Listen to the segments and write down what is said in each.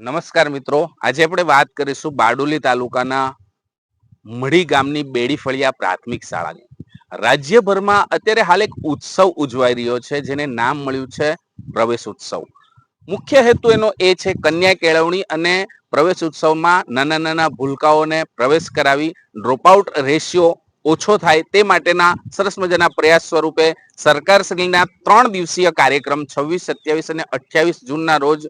નમસ્કાર મિત્રો. આજે આપણે વાત કરીશું બારડોલી તાલુકાના મઢી ગામની બેડી ફળિયા પ્રાથમિક શાળાની. રાજ્યભરમાં અત્યારે હાલ એક ઉત્સવ ઉજવાઈ રહ્યો છે, જેને નામ મળ્યું છે પ્રવેશ ઉત્સવ. મુખ્ય હેતુ એનો એ છે કન્યા કેળવણી અને પ્રવેશ ઉત્સવમાં નાના નાના ભૂલકાઓને પ્રવેશ કરાવી ડ્રોપઆઉટ રેશિયો ઓછો થાય તે માટેના સરસ મજાના પ્રયાસ સ્વરૂપે સરકારશ્રીના ત્રણ દિવસીય કાર્યક્રમ છવ્વીસ, સત્યાવીસ અને અઠ્યાવીસ જૂનના રોજ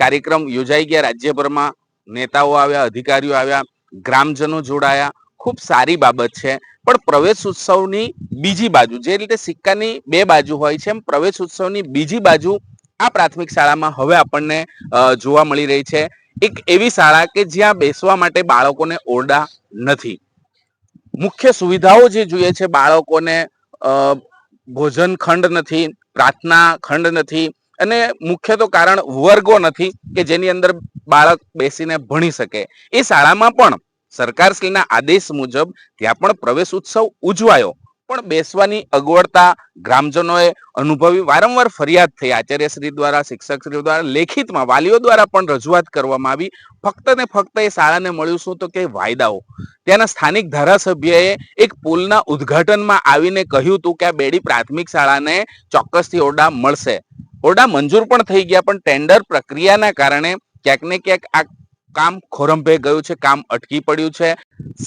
કાર્યક્રમ યોજાઈ ગયા. રાજ્યભરમાં નેતાઓ આવ્યા, અધિકારીઓ આવ્યા, ગ્રામજનો જોડાયા. ખૂબ સારી બાબત છે. પણ પ્રવેશ ઉત્સવની બીજી બાજુ, જે રીતે સિક્કાની બે બાજુ હોય છે એમ, પ્રવેશ ઉત્સવની બીજી બાજુ આ પ્રાથમિક શાળામાં હવે આપણને જોવા મળી રહી છે. એક એવી શાળા કે જ્યાં બેસવા માટે બાળકોને ઓરડા નથી. મુખ્ય સુવિધાઓ જે જોઈએ છે બાળકોને ભોજન ખંડ નથી, પ્રાર્થના ખંડ નથી અને મુખ્ય તો કારણ વર્ગો નથી કે જેની અંદર બાળક બેસીને ભણી શકે. એ શાળામાં પણ સરકારશ્રીના આદેશ મુજબ ત્યાં પણ પ્રવેશ ઉત્સવ ઉજવાયો. પણ બેસવાની અગવડતા ગ્રામજનોએ અનુભવી વારંવાર ફરિયાદ થઈ. આચાર્યશ્રી દ્વારા શિક્ષકશ્રી દ્વારા, લેખિતમાં વાલીઓ દ્વારા પણ રજૂઆત કરવામાં આવી. ફક્ત ને ફક્ત એ શાળાને મળ્યું શું તો કે વાયદાઓ. ત્યાંના સ્થાનિક ધારાસભ્યએ એક પુલના ઉદ્ઘાટનમાં આવીને કહ્યું હતું કે આ બેડી પ્રાથમિક શાળાને ચોક્કસથી ઓરડા મળશે. ઓરડા મંજૂર પણ થઈ ગયા, પણ ટેન્ડર પ્રક્રિયાના કારણે ક્યાંક ને ક્યાંક આ કામ ખોરંભે ગયું છે, કામ અટકી પડ્યું છે.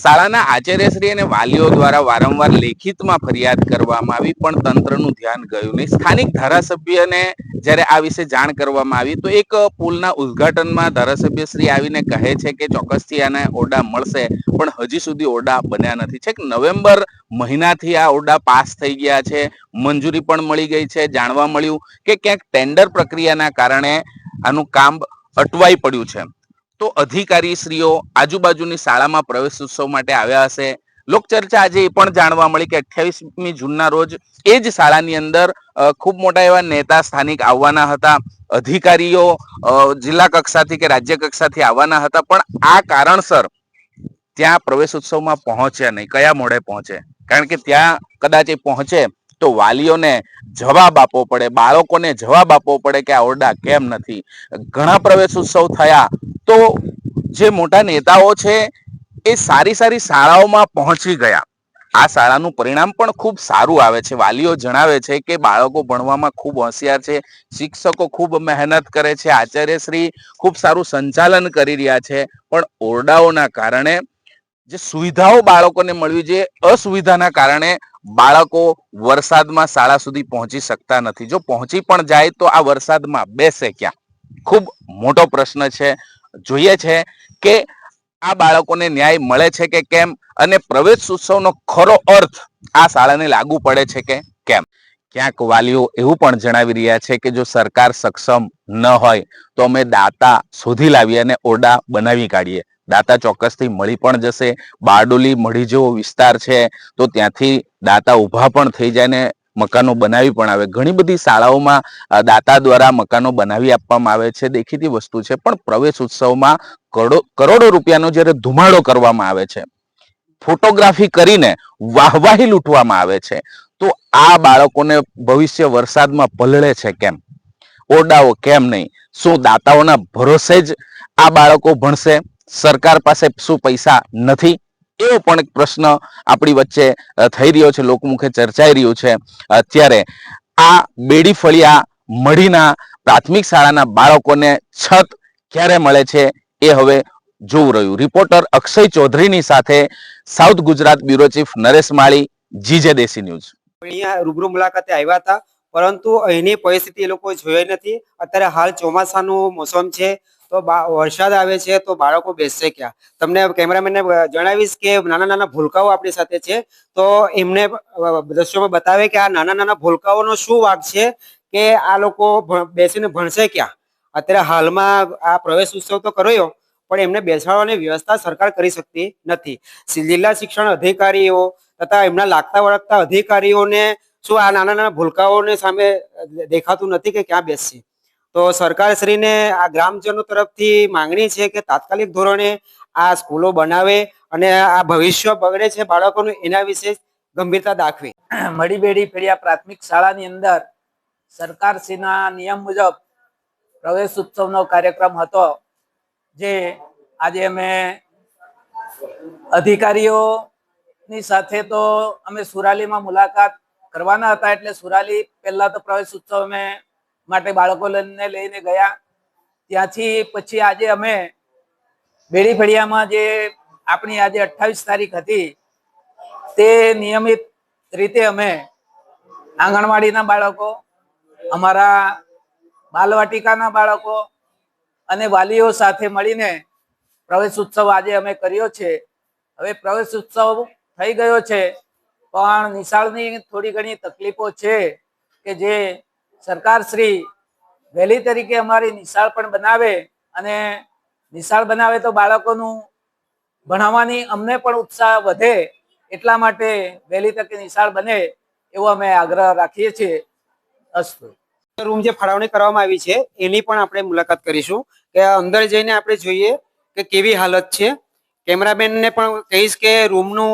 શાળાના આચાર્યશ્રી અને વાલીઓ દ્વારા વારંવાર લેખિતમાં ફરિયાદ કરવામાં આવી, પણ તંત્રનું ધ્યાન ગયું નહીં. સ્થાનિક ધારાસભ્યને જ્યારે આ વિશે જાણ કરવામાં આવી, તો એક પુલના ઉદ્ઘાટનમાં ધારાસભ્યશ્રી આવીને કહે છે કે ચોક્કસથી આને ઓરડા મળશે, પણ હજી સુધી ઓરડા બન્યા નથી. છેક નવેમ્બર મહિનાથી આ ઓરડા પાસ થઈ ગયા છે. મંજૂરી પણ મળી ગઈ છે. જાણવા મળ્યું કે ક્યાંક ટેન્ડર પ્રક્રિયાના કારણે આનું કામ અટવાઈ પડ્યું છે. તો અધિકારી શ્રીઓ આજુબાજુની શાળામાં પ્રવેશ ઉત્સવ માટે આવ્યા હશે. લોકચર્ચા આજે એ પણ જાણવા મળી કે અઠ્યાવીસમી જૂનના રોજ એ જ શાળાની અંદર ખૂબ મોટા એવા નેતા સ્થાનિક આવવાના હતા. અધિકારીઓ જિલ્લા કક્ષાથી કે રાજ્ય કક્ષાથી આવવાના હતા, પણ આ કારણસર ત્યાં પ્રવેશ ઉત્સવમાં પહોંચ્યા નહીં. કયા મોડે પહોંચે? કારણ કે ત્યાં કદાચ એ પહોંચે તો વાલીઓને જવાબ આપવો પડે, બાળકોને જવાબ આપવો પડે કે આ ઓરડા કેમ નથી. ઘણા પ્રવેશ ઉત્સવ થયા તો જે મોટા નેતાઓ છે એ સારી સારી શાળાઓમાં પહોંચી ગયા. આ શાળાનું પરિણામ પણ ખૂબ સારું આવે છે. વાલીઓ જણાવે છે કે બાળકો ભણવામાં ખૂબ હોશિયાર છે, શિક્ષકો ખૂબ મહેનત કરે છે, આચાર્યશ્રી ખૂબ સારું સંચાલન કરી રહ્યા છે, પણ ઓરડાઓના કારણે જે સુવિધાઓ બાળકોને મળવી જોઈએ, અસુવિધાના કારણે બાળકો વરસાદમાં શાળા સુધી પહોંચી શકતા નથી. જો પહોંચી પણ જાય તો આ વરસાદમાં બેસે ક્યાં? ખૂબ મોટો પ્રશ્ન છે. જોઈએ છે કે આ બાળકોને ન્યાય મળે છે કે કેમ? અને પ્રવેશ ઉત્સવનો ખરો અર્થ આ શાળાને લાગુ પડે છે કે કેમ? ક્યાંક વાલીઓ એવું પણ જણાવી રહ્યા છે કે જો સરકાર સક્ષમ ન હોય તો અમે દાતા શોધી લાવીએ અને ઓરડા બનાવી કાઢીએ. દાતા ચોક્કસથી મળી પણ જશે. બારડોલી મળી જેવો વિસ્તાર છે, તો ત્યાંથી દાતા ઊભા પણ થઈ જાય ને મકાનો બનાવી પણ આવે. ઘણી બધી શાળાઓમાં દાતા દ્વારા મકાનો બનાવી આપવામાં આવે છે, દેખીતી વસ્તુ છે, પણ પ્રવેશ ઉત્સવમાં કરોડો કરોડો રૂપિયાનો જ્યારે ધુમાડો કરવામાં આવે છે, ફોટોગ્રાફી કરીને વાહવાહી લૂંટવામાં આવે છે, તો આ બાળકોને ભવિષ્ય વરસાદમાં પલળે છે કેમ? ઓરડાઓ કેમ નહીં? શું દાતાઓના ભરોસે જ આ બાળકો ભણશે? સરકાર પાસે શું પૈસા નથી? એવો પણ એક પ્રશ્ન આપણી વચ્ચે થઈ રહ્યો છે, લોકમુખે ચર્ચાઈ રહ્યું છે. અત્યારે આ બેડી ફળિયા મઢીના પ્રાથમિક શાળાના બાળકોને છત ક્યારે મળે છે એ હવે જોવું રહ્યું. રિપોર્ટર અક્ષય ચૌધરીની સાથે south Gujarat bureau chief Naresh Mali, GJ Desi news. અહીંયા રૂબરૂ મુલાકાતે આવ્યા હતા. પરંતુ અહીંની પરિસ્થિતિ એ લોકો જોઈ નથી. અત્યારે હાલ ચોમાસાનું મોસમ છે, તો વરસાદ આવે છે, તો બાળકો બેસશે ક્યાં? તમને કેમેરામેનને જણાવીશ કે નાના નાના ભૂલકાઓ આપણી સાથે છે, તો એમને દ્રશ્યોમાં બતાવે કે આ નાના નાના ભૂલકાઓનો શું વાક છે કે આ લોકો બેસીને ભણશે ક્યાં? અત્યારે હાલમાં આ પ્રવેશ ઉત્સવ તો કર્યો, પણ એમને બેસાડવાની વ્યવસ્થા સરકાર કરી શકતી નથી. જિલ્લા શિક્ષણ અધિકારીઓ તથા એમના લાગતા વળગતા અધિકારીઓને શું આ નાના નાના ભૂલકાઓને સામે દેખાતું નથી કે ક્યાં બેસશે? તો સરકારશ્રીને આ ગ્રામજનો તરફથી માંગણી છે કે તાત્કાલિક ધોરણે આ સ્કૂલો બનાવે અને આ ભવિષ્ય બગડે છે બાળકોનું એના વિશે ગંભીરતા દાખવી. મડીબેડી ફેરિયા પ્રાથમિક શાળાની અંદર સરકારશ્રીના નિયમ મુજબ પ્રવેશ ઉત્સવનો કાર્યક્રમ હતો, જે આજે અમે અધિકારીઓની સાથે તો અમે સુરાલીમાં મુલાકાત કરવાના હતા એટલે સુરાલી પહેલા તો પ્રવેશ ઉત્સવ અમે માટે બાળકો લઈને લઈને ગયા. ત્યાંથી પછી આજે અમે બેડી ફળિયામાં જે આપણી આજે અઠ્ઠાવીસ તારીખ હતી, તે નિયમિત રીતે અમે આંગણવાડીના બાળકો, અમારા બાલવાટિકાના બાળકો અને વાલીઓ સાથે મળીને પ્રવેશ ઉત્સવ આજે અમે કર્યો છે. હવે પ્રવેશ ઉત્સવ થઈ ગયો છે. પણ નિશાળની થોડી ઘણી તકલીફો છે કે જે સરકારશ્રી વહેલી તરીકે અમારી નિશાળ પણ બનાવે અને નિશાળ બનાવે તો બાળકોનું ભણાવવાની અમને પણ ઉત્સાહ વધે એટલા માટે વહેલી તકે નિશાળ બને એવો અમે આગ્રહ રાખીએ છીએ. અસ્તુ. રૂમ જે ફાળવણી કરવામાં આવી છે, એની પણ આપણે મુલાકાત કરીશું કે અંદર જઈને આપણે જોઈએ કે કેવી હાલત છે. કેમેરામેનને પણ કહીશ કે રૂમનું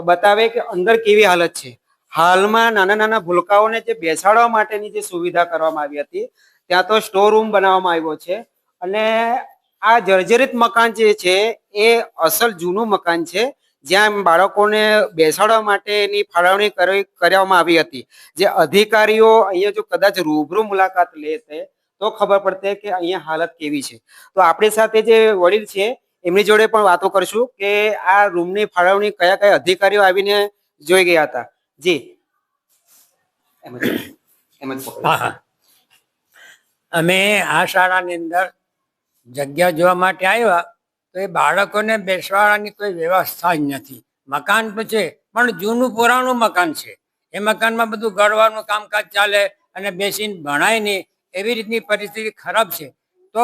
બતાવે કે અંદર કેવી હાલત છે. હાલમાં નાના નાના ભૂલકાઓને જે બેસાડવા માટેની જે સુવિધા કરવામાં આવી હતી, ત્યાં તો સ્ટોર રૂમ બનાવવામાં આવ્યો છે. અને આ જર્જરિત મકાન જે છે, એ અસલ જૂનું મકાન છે, જ્યાં બાળકોને બેસાડવા માટેની ફાળવણી કરી- કરવામાં આવી હતી. જે અધિકારીઓ અહીંયા જો કદાચ રૂબરૂ મુલાકાત લેતે તો ખબર પડતે કે અહીંયા હાલત કેવી છે. તો આપણી સાથે જે વડીલ છે એમની જોડે પણ વાતો કરશું કે આ રૂમની ફાળવણી કયા કયા અધિકારીઓ આવીને જોઈ ગયા હતા. જી. અમે આ શાળાની અંદર જગ્યા જોવા માટે આવ્યા તો એ બાળકોને બેસવાળાની કોઈ વ્યવસ્થા જ નથી. મકાન તો છે, પણ જૂનું પુરાણું મકાન છે. એ મકાનમાં બધું ગળવાનું કામકાજ ચાલે અને બેસીને ભણાય નહીં. એવી રીતની પરિસ્થિતિ ખરાબ છે. તો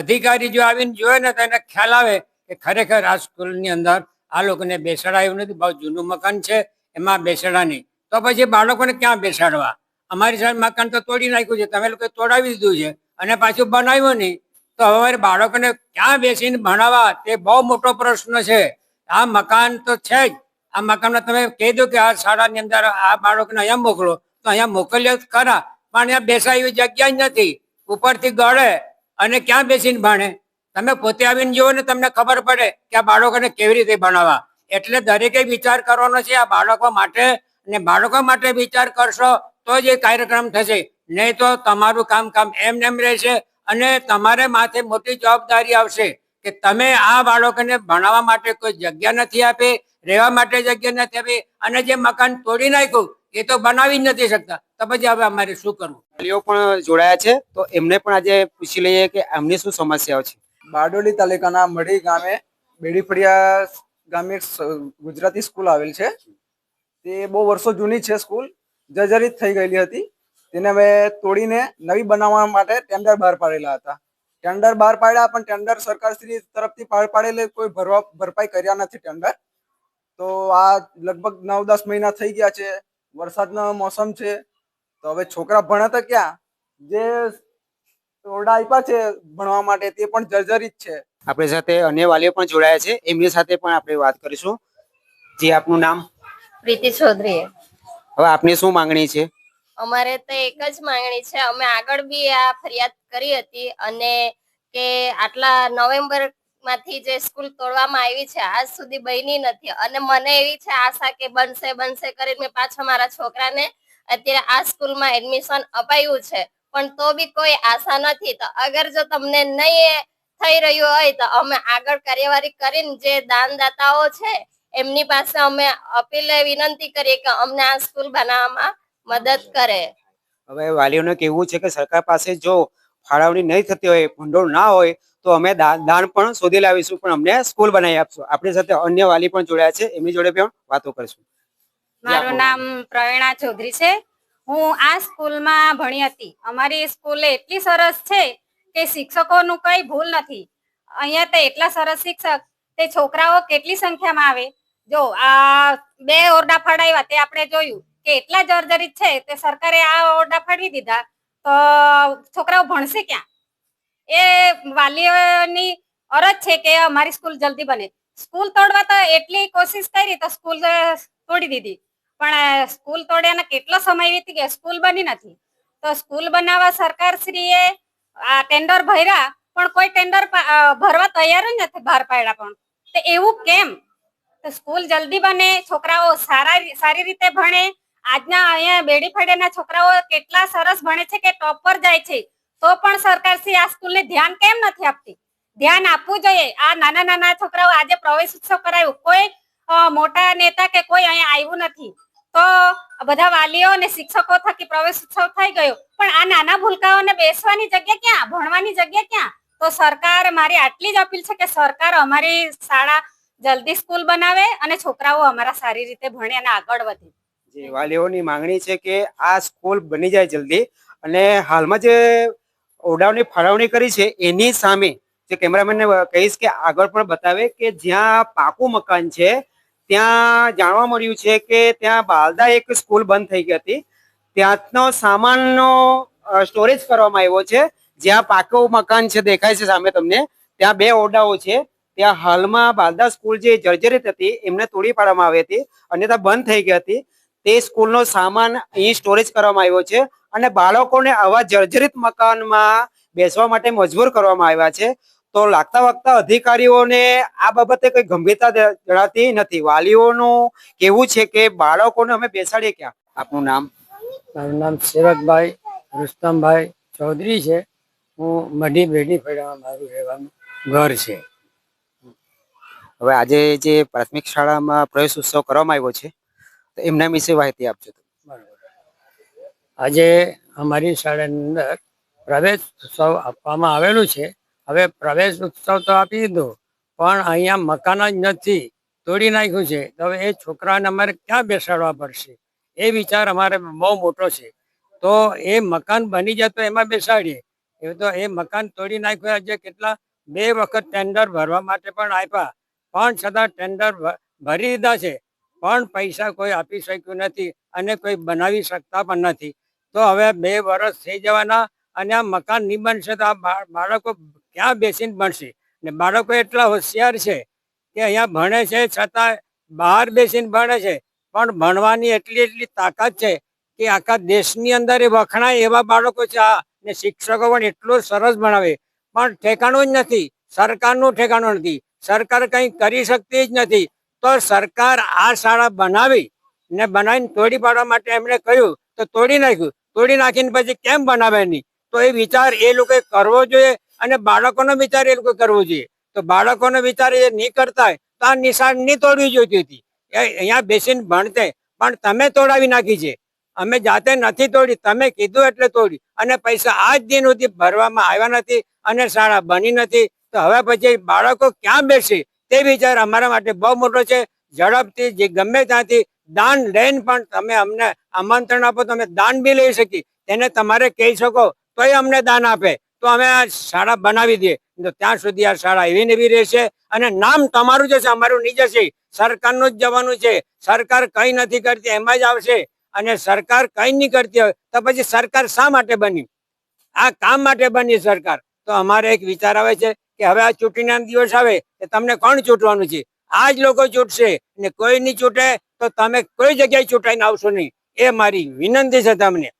અધિકારી જો આવીને જોયે ને તો એને ખ્યાલ આવે કે ખરેખર આ સ્કૂલની અંદર આ લોકોને બેસાડાયું નથી. બહુ જૂનું મકાન છે, એમાં બેસાડા નહીં. તો પછી બાળકોને ક્યાં બેસાડવા? અમારી સામે મકાન તો તોડી નાખ્યું છે. તમે લોકોએ તોડાવી દીધું છે અને પાછું બનાવ્યું નહીં. તો હવે બાળકોને ક્યાં બેસીને ભણાવવા? તે બહુ મોટો પ્રશ્ન છે. આ મકાન તો છે જ. આ મકાનમાં તમે કહી દો કે આ શાળાની અંદર આ બાળકને અહીંયા મોકલો. તો અહીંયા મોકલ્યો ખરા. પણ અહીંયા બેસાય એવી જગ્યા જ નથી. ઉપરથી ગળે અને ક્યાં બેસીને ભણે? તમે પોતે આવીને જુઓ ને તમને ખબર પડે કે આ બાળકોને કેવી રીતે ભણાવવા. એટલે દરેકે વિચાર કરવાનો છે આ બાળકો માટે અને બાળકો માટે વિચાર કરશો તો જ એ કાર્યક્રમ થશે. નહીં તો તમારું કામ કામ એમ નેમ રહેશે અને તમારે માથે મોટી જવાબદારી આવશે કે તમે આ બાળકોને ભણાવવા માટે કોઈ જગ્યા નથી આપી, રહેવા માટે જગ્યા નથી આપી અને જે મકાન તોડી નાખ્યું, એ તો બનાવી જ નથી શકતા. તો પછી હવે અમારે શું કરવું? વાલીઓ પણ જોડાયા છે તો એમને પણ આજે પૂછી લઈએ કે એમની શું સમસ્યાઓ છે. બારડોલી તાલુકાના મઢી ગામે બેડીફળિયા ગામે એક ગુજરાતી સ્કૂલ આવેલ છે. તે બહુ વર્ષો જૂની છે સ્કૂલ જર્જરિત થઈ ગયેલી હતી. તેને અમે તોડીને નવી બનાવવા માટે ટેન્ડર બહાર પાડેલા હતા. ટેન્ડર બહાર પાડ્યા પણ ટેન્ડર સરકારશ્રી તરફથી બહાર પાડેલે કોઈ ભરવા ભરપાઈ કર્યા નથી ટેન્ડર. તો આ લગભગ નવ દસ મહિના થઈ ગયા છે. વરસાદનો મોસમ છે. તો હવે છોકરા ભણે તો ક્યાં? જે ઓરડા આપ્યા છે ભણવા માટે તે પણ જર્જરિત છે. આપણી સાથે અન્ય વાલીઓ પણ જોડાયા છે. એમની સાથે પણ આપણે વાત કરીશું. જે આપનું નામ? પ્રીતિ ચૌધરી હવે આપની શું માંગણી છે? અમારે તો એક જ માંગણી છે. અમે આગળ બી આ ફરિયાદ કરી હતી અને કે આટલા નવેમ્બરમાંથી જે સ્કૂલ તોડવામાં આવી છે આજ સુધી બની નથી. અને મને એવી છે આશા કે બનશે બનશે કરીને મેં પાછા મારા છોકરાને અત્યારે આ સ્કૂલમાં એડમિશન અપાયું છે. પણ તો બી કોઈ આશા નથી. તો અગર જો તમને નહીં થઈ રહ્યું હોય, તો અમે આગળ કાર્યવાહી કરીને જે દાનદાતાઓ છે, એમની પાસે અમે અપીલ વિનંતી કરીએ કે અમને આ સ્કૂલ બનાવવામાં મદદ કરે. હવે વાલીઓને કહેવું છે કે સરકાર પાસે જો ફાળવણી નહીં થતી હોય, ભંડોળ ના હોય, તો અમે દાન પણ શોધી લાવીશું, પણ અમને સ્કૂલ બનાવી આપશું. આપણી સાથે અન્ય વાલી પણ જોડાયા છે. એમની જોડે પણ વાતો કરીશું. મારું નામ પ્રવીણા ચૌધરી છે. હું આ સ્કૂલમાં ભણી હતી. અમારી સ્કૂલ એટલી સરસ છે કે શિક્ષકોનું કઈ ભૂલ નથી. અહીંયા તો એટલા સરસ શિક્ષક તે છોકરાઓ કેટલી સંખ્યામાં આવે? જો આ બે ઓરડા ફડાવ્યા તે આપણે જોયું કે એટલા જર્જરિત છે તે સરકારે આ ઓરડા ફાડવી દીધા. તો છોકરાઓ ભણશે ક્યાં? એ વાલીઓની અરજ છે કે અમારી સ્કૂલ જલ્દી બને. સ્કૂલ તોડવા તો એટલી કોશિશ કરી તો સ્કૂલ તોડી દીધી. પણ સ્કૂલ તોડ્યાને કેટલો સમય વીતી ગયો? સ્કૂલ બની નથી. તો સ્કૂલ બનાવવા સરકારશ્રીએ આ ટેન્ડર ભર્યા, પણ કોઈ ટેન્ડર ભરવા તૈયાર જ નથી બહાર પાડ્યા પણ. તો એવું કેમ? તો સ્કૂલ જલ્દી બને, છોકરાઓ સારા સારી રીતે ભણે. આજના અહીંયા બેડી ફળિયાના છોકરાઓ કેટલા સરસ ભણે છે કે ટોપ પર જાય છે. તો પણ સરકારશ્રી આ સ્કૂલને ધ્યાન કેમ નથી આપતી? ધ્યાન આપવું જોઈએ. આ નાના નાના છોકરાઓ આજે પ્રવેશ ઉત્સવ કરાયું. કોઈ મોટા નેતા કે કોઈ અહીંયા આવ્યું નથી. તો બધા વાલીઓ અને શિક્ષકો થકી પ્રવેશ ઉત્સવ થઈ ગયો. પણ આ નાના ભૂલકાઓને બેસવાની જગ્યા ક્યાં? ભણવાની જગ્યા ક્યાં? તો સરકાર મારી આટલી જ અપીલ છે કે સરકાર અમારી શાળા જલ્દી સ્કૂલ બનાવે અને છોકરાઓ અમારા સારી રીતે ભણે અને આગળ વધે. જે વાલીઓની માંગણી છે કે આ સ્કૂલ બની જાય જલ્દી અને હાલમાં જે ઓરડાઓની ફાળવણી કરી છે એની સામે જે કેમેરામેનને કહીશ કે આગળ પણ બતાવે કે જ્યાં પાકું મકાન છે ત્યાં જાણવા મળ્યું છે કે ત્યાં બાલદા એક સ્કૂલ બંધ થઈ ગઈ હતી. ત્યાંનો સામાનનો સ્ટોરેજ કરવામાં આવ્યો છે. જ્યાં પાકું મકાન છે, દેખાય છે સામે તમને. ત્યાં બે ઓરડાઓ છે. ત્યાં હાલમાં બાલદા સ્કૂલ જે જર્જરિત હતી, એમને તોડી પાડવામાં આવી હતી અને ત્યાં બંધ થઈ ગઈ હતી. તે સ્કૂલનો સામાન અહીં સ્ટોરેજ કરવામાં આવ્યો છે અને બાળકોને આવા જર્જરિત મકાનમાં બેસવા માટે મજબૂર કરવામાં આવ્યા છે. તો લાગતા વાગતા અધિકારીઓને આ બાબતે કોઈ ગંભીરતા જણાતી નથી. વાલીઓનું કેવું છે કે બાળકોને અમે બેસાડીએ ક્યાં? આપનું નામ? મારું નામ સેવકભાઈ રુસ્તમભાઈ ચૌધરી છે. હું મઢી બેડી ફેડામાં મારું રહેવાનું ઘર છે. હવે આજે જે પ્રાથમિક શાળામાં પ્રવેશ ઉત્સવ કરવામાં આવ્યો છે તો એમના વિશે માહિતી આપજો આજે અમારી શાળાની અંદર પ્રવેશ ઉત્સવ આપવામાં આવેલું છે. હવે પ્રવેશ ઉત્સવ તો આપી દીધો, પણ અહીંયા મકાન જ નથી, તોડી નાખ્યું છે. તો હવે એ છોકરાને અમારે ક્યાં બેસાડવા પડશે? એ વિચાર અમારે બહુ મોટો છે. તો એ મકાન બની જાય તો એમાં બેસાડીએ. એ તો એ મકાન તોડી નાખ્યું, આજે કેટલા? બે વખત ટેન્ડર ભરવા માટે પણ આપ્યા. પણ છતાં ટેન્ડર ભરી દીધા છે. પણ પૈસા કોઈ આપી શક્યું નથી અને કોઈ બનાવી શકતા પણ નથી. તો હવે બે વર્ષ થઈ જવાના અને આ મકાન નહીં બનશે તો આ બાળકો ક્યાં બેસીને ભણશે. ને બાળકો એટલા હોશિયાર છે કે અહીંયા ભણે છે છતાં બહાર બેસીને ભણે છે. પણ ભણવાની એટલી એટલી તાકાત છે કે આખા દેશની અંદર એ વખણાય એવા બાળકો છે આ. ને શિક્ષકો પણ એટલો સરસ ભણાવે. પણ ઠેકાણું જ નથી. સરકારનું ઠેકાણું નથી. સરકાર કંઈ કરી શકતી જ નથી. તો સરકાર આ શાળા બનાવી ને બનાવીને તોડી પાડવા માટે એમણે કહ્યું તો તોડી નાખ્યું. તોડી નાખીને પછી કેમ બનાવે નહીં? તો એ વિચાર એ લોકોએ કરવો જોઈએ. અને બાળકોનો વિચાર એ લોકો કરવો જોઈએ. તો બાળકોનો વિચાર એ નહીં કરતા હોય તો આ નિશાળ નહીં તોડવી જોઈતી હતી. અહીંયા બેસીને ભણતે. પણ તમે તોડાવી નાખી છે. અમે જાતે નથી તોડી, તમે કીધું એટલે તોડી અને પૈસા આજ દિન સુધી ભરવામાં આવ્યા નથી અને શાળા બની નથી. તો હવે પછી બાળકો ક્યાં બેસે? તે વિચાર અમારા માટે બહુ મોટો છે. ઝડપથી, જે ગમે ત્યાંથી દાન લઈને પણ તમે અમને આમંત્રણ આપો, તો અમે દાન બી લઈ શકીએ. તેને તમારે કહી શકો, તોય અમને દાન આપે. તો અમે આ શાળા બનાવી દઈએ. તો ત્યાં સુધી આ શાળા એવી ને એવી રહેશે. અને નામ તમારું જશે અમારું નહીં જશે સરકારનું જ જવાનું છે. સરકાર કઈ નથી કરતી, એમાં જ આવશે. અને સરકાર કઈ નહીં કરતી હોય, તો પછી સરકાર શા માટે બની? આ કામ માટે બની સરકાર? તો અમારે એક વિચાર આવે છે કે હવે આ ચૂંટણીના દિવસ આવે, તો તમને કોણ ચૂંટવાનું છે? આ જ લોકો ચૂંટશે. ને કોઈ નહીં ચૂંટે, તો તમે કોઈ જગ્યાએ ચૂંટાઈને આવશો નહીં. એ મારી વિનંતી છે તમને.